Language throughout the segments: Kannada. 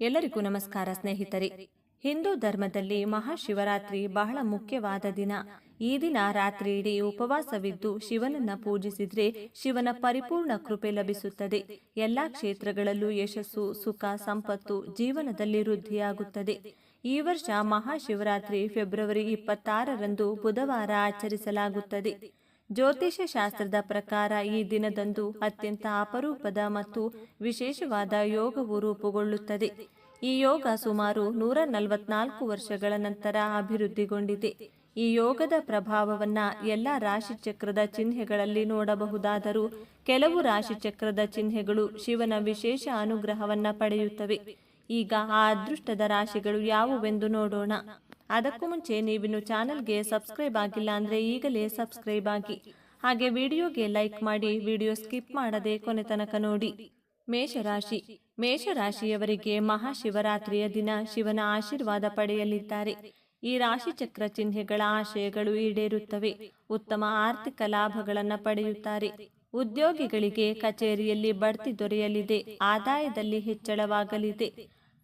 ಎಲ್ಲರಿಗೂ ನಮಸ್ಕಾರ ಸ್ನೇಹಿತರೆ. ಹಿಂದೂ ಧರ್ಮದಲ್ಲಿ ಮಹಾಶಿವರಾತ್ರಿ ಬಹಳ ಮುಖ್ಯವಾದ ದಿನ. ಈ ದಿನ ರಾತ್ರಿ ಇಡೀ ಉಪವಾಸವಿದ್ದು ಶಿವನನ್ನ ಪೂಜಿಸಿದ್ರೆ ಶಿವನ ಪರಿಪೂರ್ಣ ಕೃಪೆ ಲಭಿಸುತ್ತದೆ. ಎಲ್ಲಾ ಕ್ಷೇತ್ರಗಳಲ್ಲೂ ಯಶಸ್ಸು, ಸುಖ, ಸಂಪತ್ತು ಜೀವನದಲ್ಲಿ ವೃದ್ಧಿಯಾಗುತ್ತದೆ. ಈ ವರ್ಷ ಮಹಾಶಿವರಾತ್ರಿ ಫೆಬ್ರವರಿ ಇಪ್ಪತ್ತಾರರಂದು ಬುಧವಾರ ಆಚರಿಸಲಾಗುತ್ತದೆ. ಜ್ಯೋತಿಷ್ಯ ಶಾಸ್ತ್ರದ ಪ್ರಕಾರ ಈ ದಿನದಂದು ಅತ್ಯಂತ ಅಪರೂಪದ ಮತ್ತು ವಿಶೇಷವಾದ ಯೋಗವು ರೂಪುಗೊಳ್ಳುತ್ತದೆ. ಈ ಯೋಗ ಸುಮಾರು ನೂರ ನಲವತ್ನಾಲ್ಕು ವರ್ಷಗಳ ನಂತರ ಅಭಿವೃದ್ಧಿಗೊಂಡಿದೆ. ಈ ಯೋಗದ ಪ್ರಭಾವವನ್ನ ಎಲ್ಲ ರಾಶಿಚಕ್ರದ ಚಿಹ್ನೆಗಳಲ್ಲಿ ನೋಡಬಹುದಾದರೂ ಕೆಲವು ರಾಶಿಚಕ್ರದ ಚಿಹ್ನೆಗಳು ಶಿವನ ವಿಶೇಷ ಅನುಗ್ರಹವನ್ನ ಪಡೆಯುತ್ತವೆ. ಈಗ ಆ ಅದೃಷ್ಟದ ರಾಶಿಗಳು ಯಾವುವೆಂದು ನೋಡೋಣ. ಅದಕ್ಕೂ ಮುಂಚೆ ನೀವಿನ್ನು ಚಾನಲ್ಗೆ ಸಬ್ಸ್ಕ್ರೈಬ್ ಆಗಿಲ್ಲ ಅಂದ್ರೆ ಈಗಲೇ ಸಬ್ಸ್ಕ್ರೈಬ್ ಆಗಿ. ಹಾಗೆ ವಿಡಿಯೋಗೆ ಲೈಕ್ ಮಾಡಿ, ವಿಡಿಯೋ ಸ್ಕಿಪ್ ಮಾಡದೆ ಕೊನೆ ತನಕ ನೋಡಿ. ಮೇಷರಾಶಿ. ಮೇಷರಾಶಿಯವರಿಗೆ ಮಹಾಶಿವರಾತ್ರಿಯ ದಿನ ಶಿವನ ಆಶೀರ್ವಾದ ಪಡೆಯಲಿದ್ದಾರೆ. ಈ ರಾಶಿಚಕ್ರ ಚಿಹ್ನೆಗಳ ಆಶಯಗಳು ಈಡೇರುತ್ತವೆ. ಉತ್ತಮ ಆರ್ಥಿಕ ಲಾಭಗಳನ್ನು ಪಡೆಯುತ್ತಾರೆ. ಉದ್ಯೋಗಿಗಳಿಗೆ ಕಚೇರಿಯಲ್ಲಿ ಬಡ್ತಿ ದೊರೆಯಲಿದೆ. ಆದಾಯದಲ್ಲಿ ಹೆಚ್ಚಳವಾಗಲಿದೆ.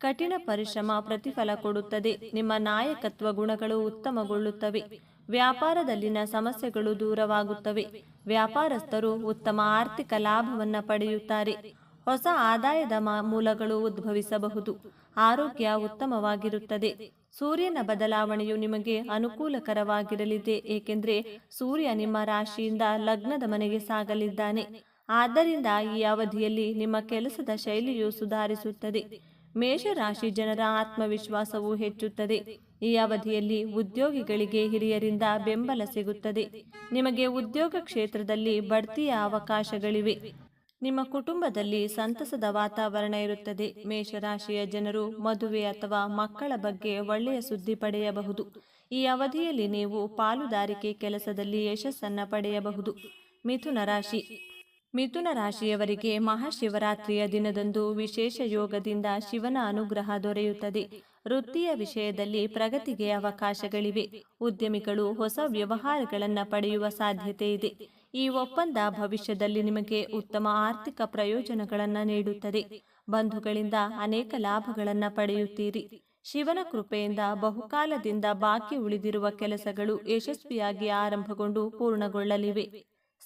ಕಠಿಣ ಪರಿಶ್ರಮ ಪ್ರತಿಫಲ ಕೊಡುತ್ತದೆ. ನಿಮ್ಮ ನಾಯಕತ್ವ ಗುಣಗಳು ಉತ್ತಮಗೊಳ್ಳುತ್ತವೆ. ವ್ಯಾಪಾರದಲ್ಲಿನ ಸಮಸ್ಯೆಗಳು ದೂರವಾಗುತ್ತವೆ. ವ್ಯಾಪಾರಸ್ಥರು ಉತ್ತಮ ಆರ್ಥಿಕ ಲಾಭವನ್ನು ಪಡೆಯುತ್ತಾರೆ. ಹೊಸ ಆದಾಯದ ಮೂಲಗಳು ಉದ್ಭವಿಸಬಹುದು. ಆರೋಗ್ಯ ಉತ್ತಮವಾಗಿರುತ್ತದೆ. ಸೂರ್ಯನ ಬದಲಾವಣೆಯು ನಿಮಗೆ ಅನುಕೂಲಕರವಾಗಿರಲಿದೆ, ಏಕೆಂದರೆ ಸೂರ್ಯ ನಿಮ್ಮ ರಾಶಿಯಿಂದ ಲಗ್ನದ ಮನೆಗೆ ಸಾಗಲಿದ್ದಾನೆ. ಆದ್ದರಿಂದ ಈ ಅವಧಿಯಲ್ಲಿ ನಿಮ್ಮ ಕೆಲಸದ ಶೈಲಿಯು ಸುಧಾರಿಸುತ್ತದೆ. ಮೇಷರಾಶಿ ಜನರ ಆತ್ಮವಿಶ್ವಾಸವು ಹೆಚ್ಚುತ್ತದೆ. ಈ ಅವಧಿಯಲ್ಲಿ ಉದ್ಯೋಗಿಗಳಿಗೆ ಹಿರಿಯರಿಂದ ಬೆಂಬಲ ಸಿಗುತ್ತದೆ. ನಿಮಗೆ ಉದ್ಯೋಗ ಕ್ಷೇತ್ರದಲ್ಲಿ ಬಡ್ತಿಯ ಅವಕಾಶಗಳಿವೆ. ನಿಮ್ಮ ಕುಟುಂಬದಲ್ಲಿ ಸಂತಸದ ವಾತಾವರಣ ಇರುತ್ತದೆ. ಮೇಷರಾಶಿಯ ಜನರು ಮದುವೆ ಅಥವಾ ಮಕ್ಕಳ ಬಗ್ಗೆ ಒಳ್ಳೆಯ ಸುದ್ದಿ ಪಡೆಯಬಹುದು. ಈ ಅವಧಿಯಲ್ಲಿ ನೀವು ಪಾಲುದಾರಿಕೆ ಕೆಲಸದಲ್ಲಿ ಯಶಸ್ಸನ್ನು ಪಡೆಯಬಹುದು. ಮಿಥುನ ರಾಶಿ ಮಿಥುನ ರಾಶಿಯವರಿಗೆ ಮಹಾಶಿವರಾತ್ರಿಯ ದಿನದಂದು ವಿಶೇಷ ಯೋಗದಿಂದ ಶಿವನ ಅನುಗ್ರಹ ದೊರೆಯುತ್ತದೆ. ವೃತ್ತಿಯ ವಿಷಯದಲ್ಲಿ ಪ್ರಗತಿಗೆ ಅವಕಾಶಗಳಿವೆ. ಉದ್ಯಮಿಗಳು ಹೊಸ ವ್ಯವಹಾರಗಳನ್ನು ಪಡೆಯುವ ಸಾಧ್ಯತೆ ಇದೆ. ಈ ಒಪ್ಪಂದ ಭವಿಷ್ಯದಲ್ಲಿ ನಿಮಗೆ ಉತ್ತಮ ಆರ್ಥಿಕ ಪ್ರಯೋಜನಗಳನ್ನು ನೀಡುತ್ತದೆ. ಬಂಧುಗಳಿಂದ ಅನೇಕ ಲಾಭಗಳನ್ನು ಪಡೆಯುತ್ತೀರಿ. ಶಿವನ ಕೃಪೆಯಿಂದ ಬಹುಕಾಲದಿಂದ ಬಾಕಿ ಉಳಿದಿರುವ ಕೆಲಸಗಳು ಯಶಸ್ವಿಯಾಗಿ ಆರಂಭಗೊಂಡು ಪೂರ್ಣಗೊಳ್ಳಲಿವೆ.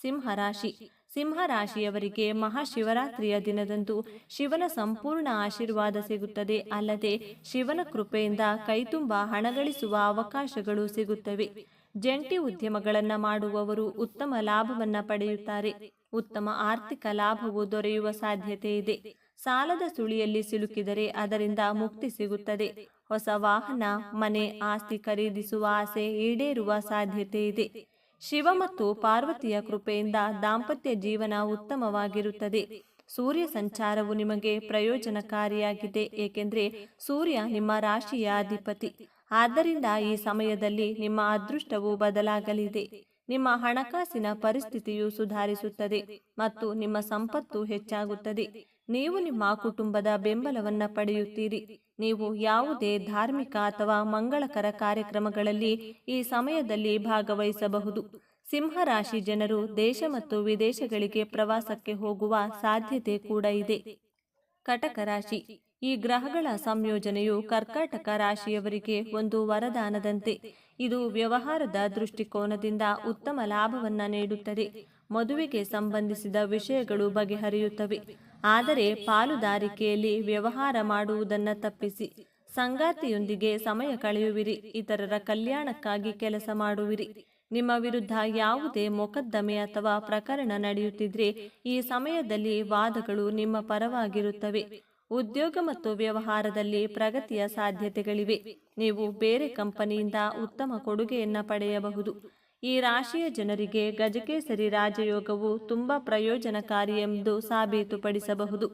ಸಿಂಹರಾಶಿ. ಸಿಂಹರಾಶಿಯವರಿಗೆ ಮಹಾಶಿವರಾತ್ರಿಯ ದಿನದಂದು ಶಿವನ ಸಂಪೂರ್ಣ ಆಶೀರ್ವಾದ ಸಿಗುತ್ತದೆ. ಅಲ್ಲದೆ ಶಿವನ ಕೃಪೆಯಿಂದ ಕೈತುಂಬ ಹಣ ಗಳಿಸುವ ಅವಕಾಶಗಳು ಸಿಗುತ್ತವೆ. ಜಂಟಿ ಉದ್ಯಮಗಳನ್ನು ಮಾಡುವವರು ಉತ್ತಮ ಲಾಭವನ್ನು ಪಡೆಯುತ್ತಾರೆ. ಉತ್ತಮ ಆರ್ಥಿಕ ಲಾಭವು ದೊರೆಯುವ ಸಾಧ್ಯತೆ ಇದೆ. ಸಾಲದ ಸುಳಿಯಲ್ಲಿ ಸಿಲುಕಿದರೆ ಅದರಿಂದ ಮುಕ್ತಿ ಸಿಗುತ್ತದೆ. ಹೊಸ ವಾಹನ, ಮನೆ, ಆಸ್ತಿ ಖರೀದಿಸುವ ಆಸೆ ಈಡೇರುವ ಸಾಧ್ಯತೆ ಇದೆ. ಶಿವ ಮತ್ತು ಪಾರ್ವತಿಯ ಕೃಪೆಯಿಂದ ದಾಂಪತ್ಯ ಜೀವನ ಉತ್ತಮವಾಗಿರುತ್ತದೆ. ಸೂರ್ಯ ಸಂಚಾರವು ನಿಮಗೆ ಪ್ರಯೋಜನಕಾರಿಯಾಗಿದೆ, ಏಕೆಂದರೆ ಸೂರ್ಯ ನಿಮ್ಮ ರಾಶಿಯ ಅಧಿಪತಿ ಆದ್ದರಿಂದ ಈ ಸಮಯದಲ್ಲಿ ನಿಮ್ಮ ಅದೃಷ್ಟವು ಬದಲಾಗಲಿದೆ. ನಿಮ್ಮ ಹಣಕಾಸಿನ ಪರಿಸ್ಥಿತಿಯು ಸುಧಾರಿಸುತ್ತದೆ ಮತ್ತು ನಿಮ್ಮ ಸಂಪತ್ತು ಹೆಚ್ಚಾಗುತ್ತದೆ. ನೀವು ನಿಮ್ಮ ಕುಟುಂಬದ ಬೆಂಬಲವನ್ನ ಪಡೆಯುತ್ತೀರಿ. ನೀವು ಯಾವುದೇ ಧಾರ್ಮಿಕ ಅಥವಾ ಮಂಗಳಕರ ಕಾರ್ಯಕ್ರಮಗಳಲ್ಲಿ ಈ ಸಮಯದಲ್ಲಿ ಭಾಗವಹಿಸಬಹುದು. ಸಿಂಹರಾಶಿ ಜನರು ದೇಶ ಮತ್ತು ವಿದೇಶಗಳಿಗೆ ಪ್ರವಾಸಕ್ಕೆ ಹೋಗುವ ಸಾಧ್ಯತೆ ಕೂಡ ಇದೆ. ಕಟಕ ರಾಶಿ. ಈ ಗ್ರಹಗಳ ಸಂಯೋಜನೆಯು ಕರ್ಕಾಟಕ ರಾಶಿಯವರಿಗೆ ಒಂದು ವರದಾನದಂತೆ. ಇದು ವ್ಯವಹಾರದ ದೃಷ್ಟಿಕೋನದಿಂದ ಉತ್ತಮ ಲಾಭವನ್ನ ನೀಡುತ್ತದೆ. ಮದುವೆಗೆ ಸಂಬಂಧಿಸಿದ ವಿಷಯಗಳು ಬಗೆಹರಿಯುತ್ತವೆ. ಆದರೆ ಪಾಲುದಾರಿಕೆಯಲ್ಲಿ ವ್ಯವಹಾರ ಮಾಡುವುದನ್ನು ತಪ್ಪಿಸಿ, ಸಂಗಾತಿಯೊಂದಿಗೆ ಸಮಯ ಕಳೆಯುವಿರಿ, ಇತರರ ಕಲ್ಯಾಣಕ್ಕಾಗಿ ಕೆಲಸ ಮಾಡುವಿರಿ. ನಿಮ್ಮ ವಿರುದ್ಧ ಯಾವುದೇ ಮೊಕದ್ದಮೆ ಅಥವಾ ಪ್ರಕರಣ ನಡೆಯುತ್ತಿದ್ರೆ ಈ ಸಮಯದಲ್ಲಿ ವಾದಗಳು ನಿಮ್ಮ ಪರವಾಗಿರುತ್ತವೆ. ಉದ್ಯೋಗ ಮತ್ತು ವ್ಯವಹಾರದಲ್ಲಿ ಪ್ರಗತಿಯ ಸಾಧ್ಯತೆಗಳಿವೆ. ನೀವು ಬೇರೆ ಕಂಪನಿಯಿಂದ ಉತ್ತಮ ಕೊಡುಗೆಯನ್ನ ಪಡೆಯಬಹುದು. ಈ ರಾಶಿಯ ಜನರಿಗೆ ಗಜಕೇಸರಿ ರಾಜಯೋಗವು ತುಂಬಾ ಪ್ರಯೋಜನಕಾರಿ ಎಂದು ಸಾಬೀತುಪಡಿಸಬಹುದು.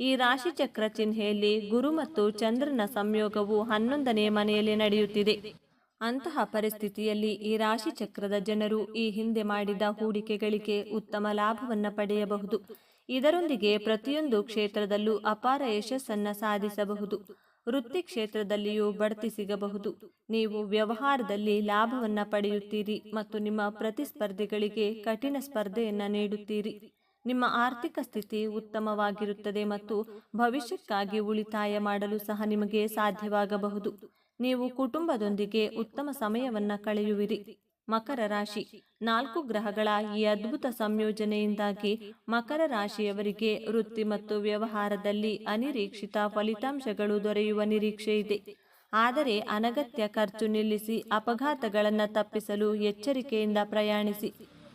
ಈ ರಾಶಿಚಕ್ರ ಚಿಹ್ನೆಯಲ್ಲಿ ಗುರು ಮತ್ತು ಚಂದ್ರನ ಸಂಯೋಗವು ಹನ್ನೊಂದನೇ ಮನೆಯಲ್ಲಿ ನಡೆಯುತ್ತಿದೆ. ಅಂತಹ ಪರಿಸ್ಥಿತಿಯಲ್ಲಿ ಈ ರಾಶಿ ಚಕ್ರದ ಜನರು ಈ ಹಿಂದೆ ಮಾಡಿದ ಹೂಡಿಕೆಗಳಿಗೆ ಉತ್ತಮ ಲಾಭವನ್ನು ಪಡೆಯಬಹುದು. ಇದರೊಂದಿಗೆ ಪ್ರತಿಯೊಂದು ಕ್ಷೇತ್ರದಲ್ಲೂ ಅಪಾರ ಯಶಸ್ಸನ್ನು ಸಾಧಿಸಬಹುದು. ವೃತ್ತಿ ಕ್ಷೇತ್ರದಲ್ಲಿಯೂ ಬಡ್ತಿ ಸಿಗಬಹುದು. ನೀವು ವ್ಯವಹಾರದಲ್ಲಿ ಲಾಭವನ್ನ ಪಡೆಯುತ್ತೀರಿ ಮತ್ತು ನಿಮ್ಮ ಪ್ರತಿಸ್ಪರ್ಧಿಗಳಿಗೆ ಕಠಿಣ ಸ್ಪರ್ಧೆಯನ್ನ ನೀಡುತ್ತೀರಿ. ನಿಮ್ಮ ಆರ್ಥಿಕ ಸ್ಥಿತಿ ಉತ್ತಮವಾಗಿರುತ್ತದೆ ಮತ್ತು ಭವಿಷ್ಯಕ್ಕಾಗಿ ಉಳಿತಾಯ ಮಾಡಲು ಸಹ ನಿಮಗೆ ಸಾಧ್ಯವಾಗಬಹುದು. ನೀವು ಕುಟುಂಬದೊಂದಿಗೆ ಉತ್ತಮ ಸಮಯವನ್ನ ಕಳೆಯುವಿರಿ. ಮಕರ ರಾಶಿ ನಾಲ್ಕು ಗ್ರಹಗಳ ಈ ಅದ್ಭುತ ಸಂಯೋಜನೆಯಿಂದಾಗಿ ಮಕರ ರಾಶಿಯವರಿಗೆ ವೃತ್ತಿ ಮತ್ತು ವ್ಯವಹಾರದಲ್ಲಿ ಅನಿರೀಕ್ಷಿತ ಫಲಿತಾಂಶಗಳು ದೊರೆಯುವ ನಿರೀಕ್ಷೆ ಇದೆ. ಆದರೆ ಅನಗತ್ಯ ಖರ್ಚು ನಿಲ್ಲಿಸಿ ಅಪಘಾತಗಳನ್ನು ತಪ್ಪಿಸಲು ಎಚ್ಚರಿಕೆಯಿಂದ ಪ್ರಯಾಣಿಸಿ.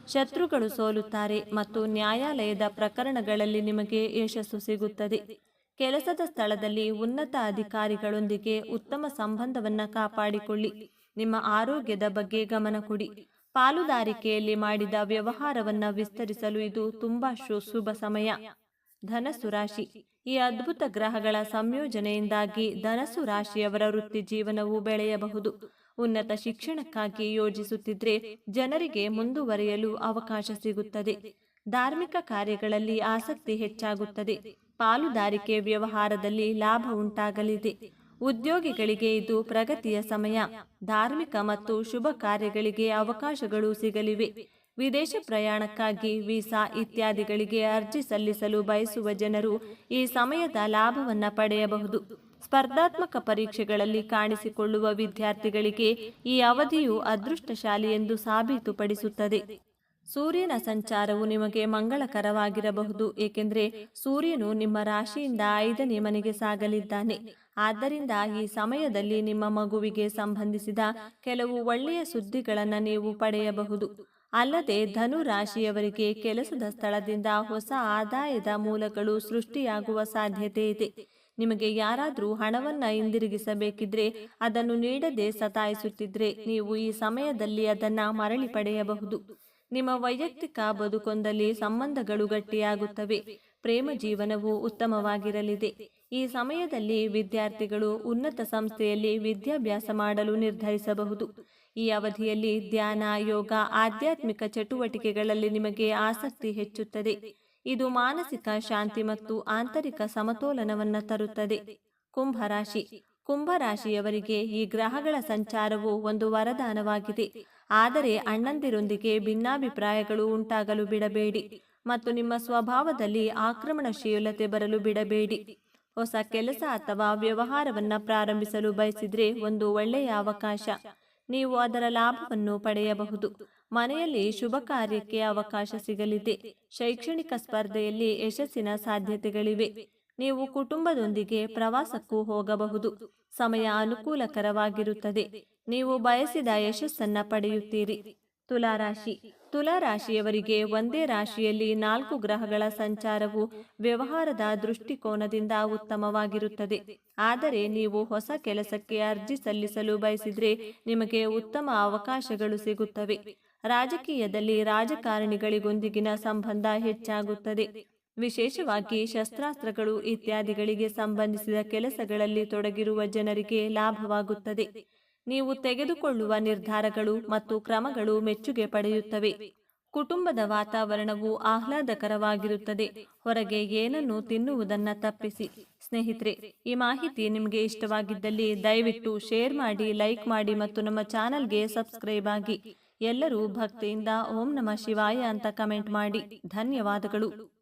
ಶತ್ರುಗಳು ಸೋಲುತ್ತಾರೆ ಮತ್ತು ನ್ಯಾಯಾಲಯದ ಪ್ರಕರಣಗಳಲ್ಲಿ ನಿಮಗೆ ಯಶಸ್ಸು ಸಿಗುತ್ತದೆ. ಕೆಲಸದ ಸ್ಥಳದಲ್ಲಿ ಉನ್ನತ ಅಧಿಕಾರಿಗಳೊಂದಿಗೆ ಉತ್ತಮ ಸಂಬಂಧವನ್ನು ಕಾಪಾಡಿಕೊಳ್ಳಿ. ನಿಮ್ಮ ಆರೋಗ್ಯದ ಬಗ್ಗೆ ಗಮನ ಕೊಡಿ. ಪಾಲುದಾರಿಕೆಯಲ್ಲಿ ಮಾಡಿದ ವ್ಯವಹಾರವನ್ನ ವಿಸ್ತರಿಸಲು ಇದು ತುಂಬಾ ಶುಭ ಸಮಯ. ಧನಸ್ಸು ರಾಶಿ. ಈ ಅದ್ಭುತ ಗ್ರಹಗಳ ಸಂಯೋಜನೆಯಿಂದಾಗಿ ಧನಸ್ಸು ರಾಶಿಯವರ ವೃತ್ತಿ ಜೀವನವು ಬೆಳೆಯಬಹುದು. ಉನ್ನತ ಶಿಕ್ಷಣಕ್ಕಾಗಿ ಯೋಜಿಸುತ್ತಿದ್ರೆ ಜನರಿಗೆ ಮುಂದುವರಿಯಲು ಅವಕಾಶ ಸಿಗುತ್ತದೆ. ಧಾರ್ಮಿಕ ಕಾರ್ಯಗಳಲ್ಲಿ ಆಸಕ್ತಿ ಹೆಚ್ಚಾಗುತ್ತದೆ. ಪಾಲುದಾರಿಕೆ ವ್ಯವಹಾರದಲ್ಲಿ ಲಾಭ ಉಂಟಾಗಲಿದೆ. ಉದ್ಯೋಗಿಗಳಿಗೆ ಇದು ಪ್ರಗತಿಯ ಸಮಯ. ಧಾರ್ಮಿಕ ಮತ್ತು ಶುಭ ಕಾರ್ಯಗಳಿಗೆ ಅವಕಾಶಗಳು ಸಿಗಲಿವೆ. ವಿದೇಶ ಪ್ರಯಾಣಕ್ಕಾಗಿ ವೀಸಾ ಇತ್ಯಾದಿಗಳಿಗೆ ಅರ್ಜಿ ಸಲ್ಲಿಸಲು ಬಯಸುವ ಜನರು ಈ ಸಮಯದ ಲಾಭವನ್ನು ಪಡೆಯಬಹುದು. ಸ್ಪರ್ಧಾತ್ಮಕ ಪರೀಕ್ಷೆಗಳಲ್ಲಿ ಕಾಣಿಸಿಕೊಳ್ಳುವ ವಿದ್ಯಾರ್ಥಿಗಳಿಗೆ ಈ ಅವಧಿಯು ಅದೃಷ್ಟಶಾಲಿ ಎಂದು ಸಾಬೀತುಪಡಿಸುತ್ತದೆ. ಸೂರ್ಯನ ಸಂಚಾರವು ನಿಮಗೆ ಮಂಗಳಕರವಾಗಿರಬಹುದು, ಏಕೆಂದರೆ ಸೂರ್ಯನು ನಿಮ್ಮ ರಾಶಿಯಿಂದ ಐದನೇ ಮನೆಗೆ ಸಾಗಲಿದ್ದಾನೆ. ಆದ್ದರಿಂದ ಈ ಸಮಯದಲ್ಲಿ ನಿಮ್ಮ ಮಗುವಿಗೆ ಸಂಬಂಧಿಸಿದ ಕೆಲವು ಒಳ್ಳೆಯ ಸುದ್ದಿಗಳನ್ನು ನೀವು ಪಡೆಯಬಹುದು. ಅಲ್ಲದೆ ಧನು ರಾಶಿಯವರಿಗೆ ಕೆಲಸದ ಸ್ಥಳದಿಂದ ಹೊಸ ಆದಾಯದ ಮೂಲಗಳು ಸೃಷ್ಟಿಯಾಗುವ ಸಾಧ್ಯತೆ ಇದೆ. ನಿಮಗೆ ಯಾರಾದರೂ ಹಣವನ್ನು ಹಿಂದಿರುಗಿಸಬೇಕಿದ್ರೆ ಅದನ್ನು ನೀಡದೆ ಸತಾಯಿಸುತ್ತಿದ್ರೆ ನೀವು ಈ ಸಮಯದಲ್ಲಿ ಅದನ್ನು ಮರಳಿ ಪಡೆಯಬಹುದು. ನಿಮ್ಮ ವೈಯಕ್ತಿಕ ಬದುಕೊಂದಲ್ಲಿ ಸಂಬಂಧಗಳು ಗಟ್ಟಿಯಾಗುತ್ತವೆ. ಪ್ರೇಮ ಜೀವನವು ಉತ್ತಮವಾಗಿರಲಿದೆ. ಈ ಸಮಯದಲ್ಲಿ ವಿದ್ಯಾರ್ಥಿಗಳು ಉನ್ನತ ಸಂಸ್ಥೆಯಲ್ಲಿ ವಿದ್ಯಾಭ್ಯಾಸ ಮಾಡಲು ನಿರ್ಧರಿಸಬಹುದು. ಈ ಅವಧಿಯಲ್ಲಿ ಧ್ಯಾನ, ಯೋಗ, ಆಧ್ಯಾತ್ಮಿಕ ಚಟುವಟಿಕೆಗಳಲ್ಲಿ ನಿಮಗೆ ಆಸಕ್ತಿ ಹೆಚ್ಚುತ್ತದೆ. ಇದು ಮಾನಸಿಕ ಶಾಂತಿ ಮತ್ತು ಆಂತರಿಕ ಸಮತೋಲನವನ್ನು ತರುತ್ತದೆ. ಕುಂಭರಾಶಿ ಕುಂಭರಾಶಿಯವರಿಗೆ ಈ ಗ್ರಹಗಳ ಸಂಚಾರವು ಒಂದು ವರದಾನವಾಗಿದೆ. ಆದರೆ ಅಣ್ಣಂದಿರೊಂದಿಗೆ ಭಿನ್ನಾಭಿಪ್ರಾಯಗಳು ಉಂಟಾಗಲು ಬಿಡಬೇಡಿ ಮತ್ತು ನಿಮ್ಮ ಸ್ವಭಾವದಲ್ಲಿ ಆಕ್ರಮಣಶೀಲತೆ ಬರಲು ಬಿಡಬೇಡಿ. ಹೊಸ ಕೆಲಸ ಅಥವಾ ವ್ಯವಹಾರವನ್ನ ಪ್ರಾರಂಭಿಸಲು ಬಯಸಿದ್ರೆ ಒಂದು ಒಳ್ಳೆಯ ಅವಕಾಶ. ನೀವು ಅದರ ಲಾಭವನ್ನು ಪಡೆಯಬಹುದು. ಮನೆಯಲ್ಲಿ ಶುಭ ಕಾರ್ಯಕ್ಕೆ ಅವಕಾಶ ಸಿಗಲಿದೆ. ಶೈಕ್ಷಣಿಕ ಸ್ಪರ್ಧೆಯಲ್ಲಿ ಯಶಸ್ಸಿನ ಸಾಧ್ಯತೆಗಳಿವೆ. ನೀವು ಕುಟುಂಬದೊಂದಿಗೆ ಪ್ರವಾಸಕ್ಕೂ ಹೋಗಬಹುದು. ಸಮಯ ಅನುಕೂಲಕರವಾಗಿರುತ್ತದೆ. ನೀವು ಬಯಸಿದ ಯಶಸ್ಸನ್ನ ಪಡೆಯುತ್ತೀರಿ. ತುಲಾರಾಶಿ. ತುಲಾರಾಶಿಯವರಿಗೆ ಒಂದೇ ರಾಶಿಯಲ್ಲಿ ನಾಲ್ಕು ಗ್ರಹಗಳ ಸಂಚಾರವು ವ್ಯವಹಾರದ ದೃಷ್ಟಿಕೋನದಿಂದ ಉತ್ತಮವಾಗಿರುತ್ತದೆ. ಆದರೆ ನೀವು ಹೊಸ ಕೆಲಸಕ್ಕೆ ಅರ್ಜಿ ಸಲ್ಲಿಸಲು ಬಯಸಿದರೆ ನಿಮಗೆ ಉತ್ತಮ ಅವಕಾಶಗಳು ಸಿಗುತ್ತವೆ. ರಾಜಕೀಯದಲ್ಲಿ ರಾಜಕಾರಣಿಗಳಿಗೊಂದಿಗಿನ ಸಂಬಂಧ ಹೆಚ್ಚಾಗುತ್ತದೆ. ವಿಶೇಷವಾಗಿ ಶಸ್ತ್ರಾಸ್ತ್ರಗಳು ಇತ್ಯಾದಿಗಳಿಗೆ ಸಂಬಂಧಿಸಿದ ಕೆಲಸಗಳಲ್ಲಿ ತೊಡಗಿರುವ ಜನರಿಗೆ ಲಾಭವಾಗುತ್ತದೆ. ನೀವು ತೆಗೆದುಕೊಳ್ಳುವ ನಿರ್ಧಾರಗಳು ಮತ್ತು ಕ್ರಮಗಳು ಮೆಚ್ಚುಗೆ ಪಡೆಯುತ್ತವೆ. ಕುಟುಂಬದ ವಾತಾವರಣವು ಆಹ್ಲಾದಕರವಾಗಿರುತ್ತದೆ. ಹೊರಗೆ ಏನನ್ನು ತಿನ್ನುವುದನ್ನು ತಪ್ಪಿಸಿ. ಸ್ನೇಹಿತರೆ, ಈ ಮಾಹಿತಿ ನಿಮಗೆ ಇಷ್ಟವಾಗಿದ್ದಲ್ಲಿ ದಯವಿಟ್ಟು ಶೇರ್ ಮಾಡಿ, ಲೈಕ್ ಮಾಡಿ ಮತ್ತು ನಮ್ಮ ಚಾನಲ್ಗೆ ಸಬ್ಸ್ಕ್ರೈಬ್ ಆಗಿ. ಎಲ್ಲರೂ ಭಕ್ತಿಯಿಂದ ಓಂ ನಮ ಶಿವಾಯ ಅಂತ ಕಮೆಂಟ್ ಮಾಡಿ. ಧನ್ಯವಾದಗಳು.